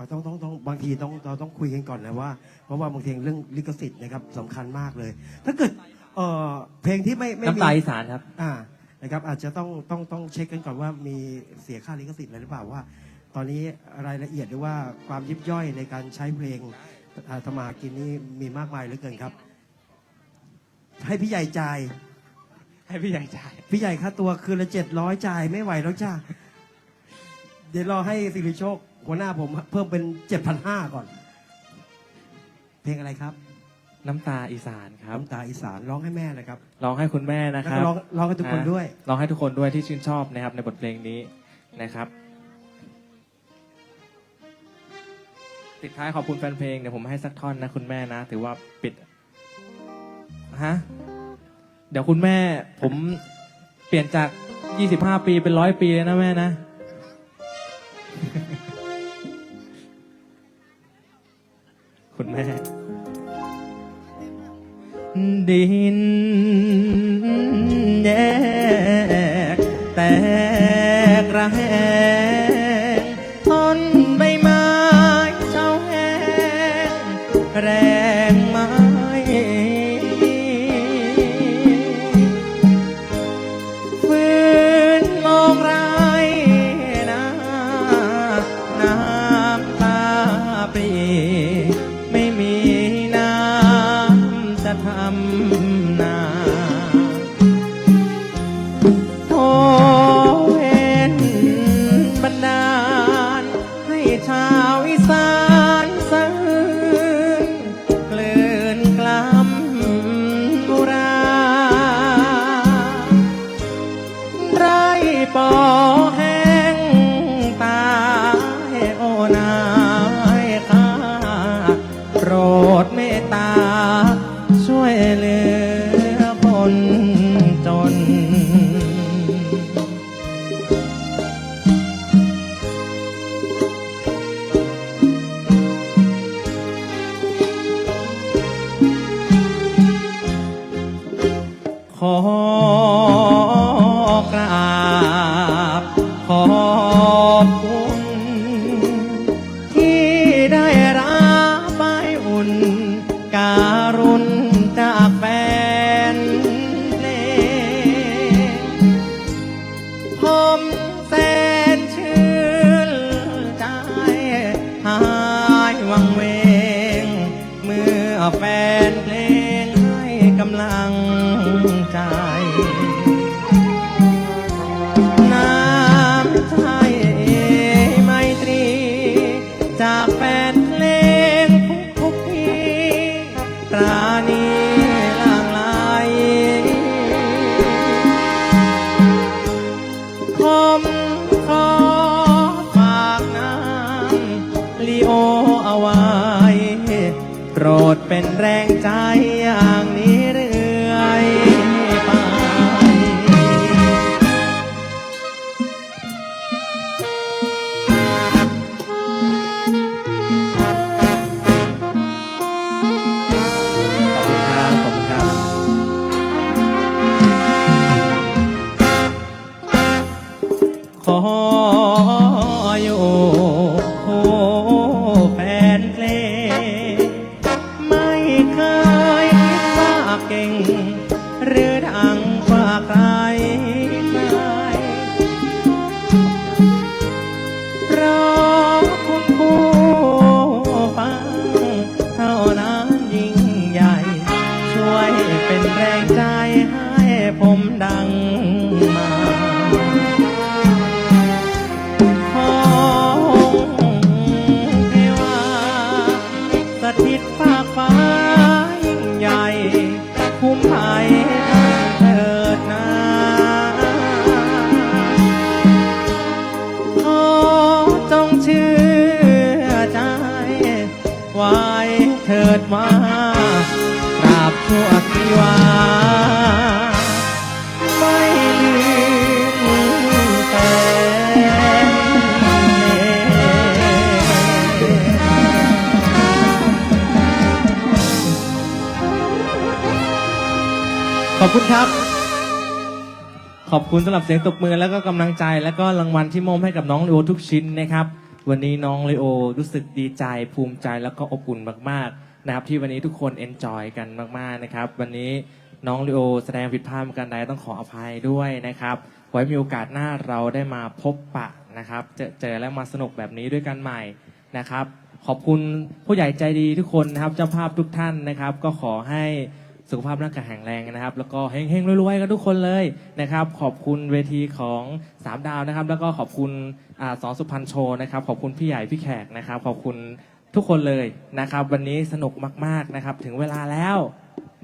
เอาต้องต้องต้องบางทีต้องเราต้องคุยกันก่อนนะว่า เพราะว่าบางทีเรื่องลิขสิทธิ์นะครับสำคัญมากเลย ถ้าเกิดเอ่อเพลงที่ไม่ไม่มีน้ำตาอีสานครับ อ่านะครับอาจจะต้องต้องต้องเช็คกันก่อนว่ามีเสียค่าลิขสิทธิ์อะไรหรือเปล่าว่า ตอนนี้รายละเอียดหรือว่าความยิบย่อยในการใช้เพลงอ่าธรรมาหากินนี่มีมากมายเหลือเกินครับ ให้พี่ใหญ่จ่าย ให้พี่ใหญ่จ่าย พี่ใหญ่ค่าตัวคืนละเจ็ดร้อยจ่ายไม่ไหวแล้วจ้าเดี๋ยวรอให้สิริโชค หัวหน้าผมเพิ่มเป็นเจ็ดพันห้าก่อน เพลงอะไรครับ น้ำตาอีสานครับน้ำตาอีสานร้องให้แม่นะครับร้องให้คุณแม่นะแล้วครัก็บร้องร้องให้ทุกคนด้วย อ่าร้องให้ทุกคนด้วยที่ชื่นชอบนะครับในบทเพลงนี้นะครับปิดท้ายขอบคุณแฟนเพลงเดี๋ยวผมให้สักท่อนนะคุณแม่นะ ถือว่าปิดฮะเดี๋ยวคุณแม่ผมเปลี่ยนจาก 25 ปีเป็นร้อยปีเลยนะแม่นะ คุณแม่ ดิน เหลือคนจน ขอกราบ ขอบคุณที่ได้รับใบอุ่นการุณ แฟนเพลงให้กำลังใจ น้ำใจไมตรี จากแฟนเพลงทุกๆทีปราณีหลั่งไหลผมขอฝากน้ำลีโอ โปรดเป็นแรงใจ ดมาตราบชั่วชีวาไม่ลืมแฟนเพลงขอบคุณครับ ขอบคุณสำหรับเสียงตบมือแล้วก็กำลังใจ แล้วก็รางวัลที่มอบให้กับน้องเลโอทุกชิ้นนะครับ วันนี้น้องเลโอรู้สึกดีใจภูมิใจแล้วก็อบอุ่นมากๆ นะครับที่วันนี้ทุกคนเอนจอยกันมากๆนะครับ วันนี้น้องเลโอแสดงผิดพลาดประการใดต้องขออภัยด้วยนะครับ ไว้มีโอกาสหน้าเราได้มาพบปะนะครับเจอเจอแล้วมาสนุกแบบนี้ด้วยกันใหม่นะครับ ขอบคุณผู้ใหญ่ใจดีทุกคนนะครับ เจ้าภาพทุกท่านนะครับ ก็ขอให้สุขภาพร่างกายแข็งแรงนะครับ แล้วก็เฮงๆรวยๆกันทุกคนเลยนะครับ ขอบคุณเวทีของสามดาวนะครับ แล้วก็ขอบคุณอสองสุพรรณโชว์นะครับ ขอบคุณพี่ใหญ่พี่แขกนะครับ ขอบคุณ ทุกคนเลยนะครับ วันนี้สนุกมาก ๆนะครับ ถึงเวลาแล้ว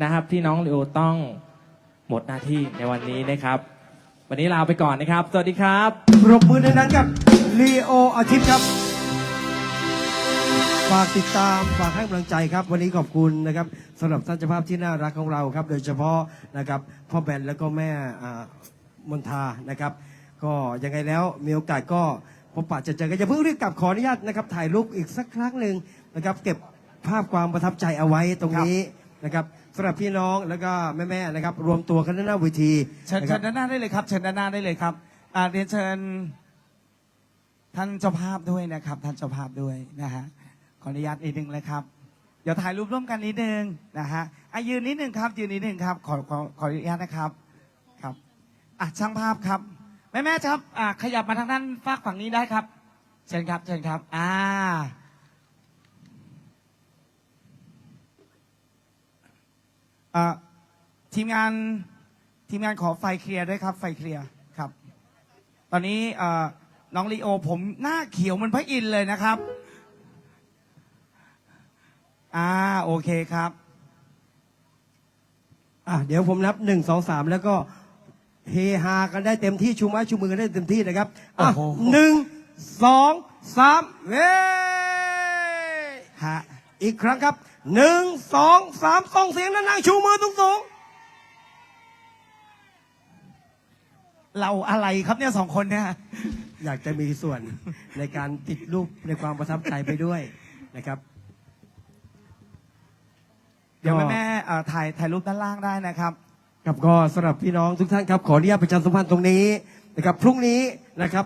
นะครับ ที่น้องลีโอต้องหมดหน้าที่ในวันนี้นะครับ วันนี้ลาไปก่อนนะครับ สวัสดีครับปรบมือในนั้นกับลีโออาทิตย์ครับ ฝากติดตามฝากให้กำลังใจครับ วันนี้ขอบคุณนะครับสำหรับท่านเจ้าภาพที่น่ารักของเราครับ โดยเฉพาะนะครับพ่อแบนแล้วก็แม่อ่ามนทานะครับ ก็ยังไงแล้วมีโอกาสก็ พบปะเจะเจอกันอย่าเพิ่งรีบกลับขออนุญาตนะครับถ่ายรูปอีกสักครั้งหนึ่งนะครับเก็บภาพความประทับใจเอาไว้ตรงนี้นะครับสำหรับพี่น้องแล้วก็แม่ๆนะครับรวมตัวกันหน้าเวทีเชิญนะคเชิรับ ญด้านหน้าได้เลยครับเชิญด้านหน้าได้เลยครับอ่าเรียนเชิญ ท่านเจ้าภาพด้วยนะครับ ท่านเจ้าภาพด้วยนะฮะขออนุญาตนิดนึงเลยครับ เดี๋ยวถ่ายรูปร่วมกันนิดนึงนะฮะอะยืนนิดนึงครับยืนนิดนึงครับขอขอขออนุญาตนะครับครับอะช่างภาพครับแม่แม่ครับอะขยับมาทางด้านฝากฝั่งนี้ได้ครับ เชิญครับ เชิญครับ อ่า ทีมงานทีมงานขอไฟเคลียร์ด้วยครับ ไฟเคลียร์ครับ ตอนนี้เอ่อน้องลีโอผมหน้าเขียวเหมันพระอินทร์เลยนะครับ อ่า โอเคครับ อะเดี๋ยวผมนับหนึ่งสองสามแล้วก็ เฮฮากันได้เต็มที่ชูไม้ชูมือกันได้เต็มที่นะครับอะโอ้โห หนึ่งสองสามเว้ฮะอีกครั้งครับหนึ่งสองสามส่งเสียงดังๆชูมือตุ้งสูงเราอะไรครับเนี่ยสองคนเนี่ย ๆอยากจะมีส่วนในการติดรูปในความประทับใจไปด้วยนะครับ เดี๋ยวแม่แม่ๆเอ่อถ่ายถ่ายรูปด้านล่างได้นะครับ ครับก็สำหรับพี่น้องทุกท่านครับขออนุญาตประชาสัมพันธ์ตรงนี้นะครับพรุ่งนี้นะครับ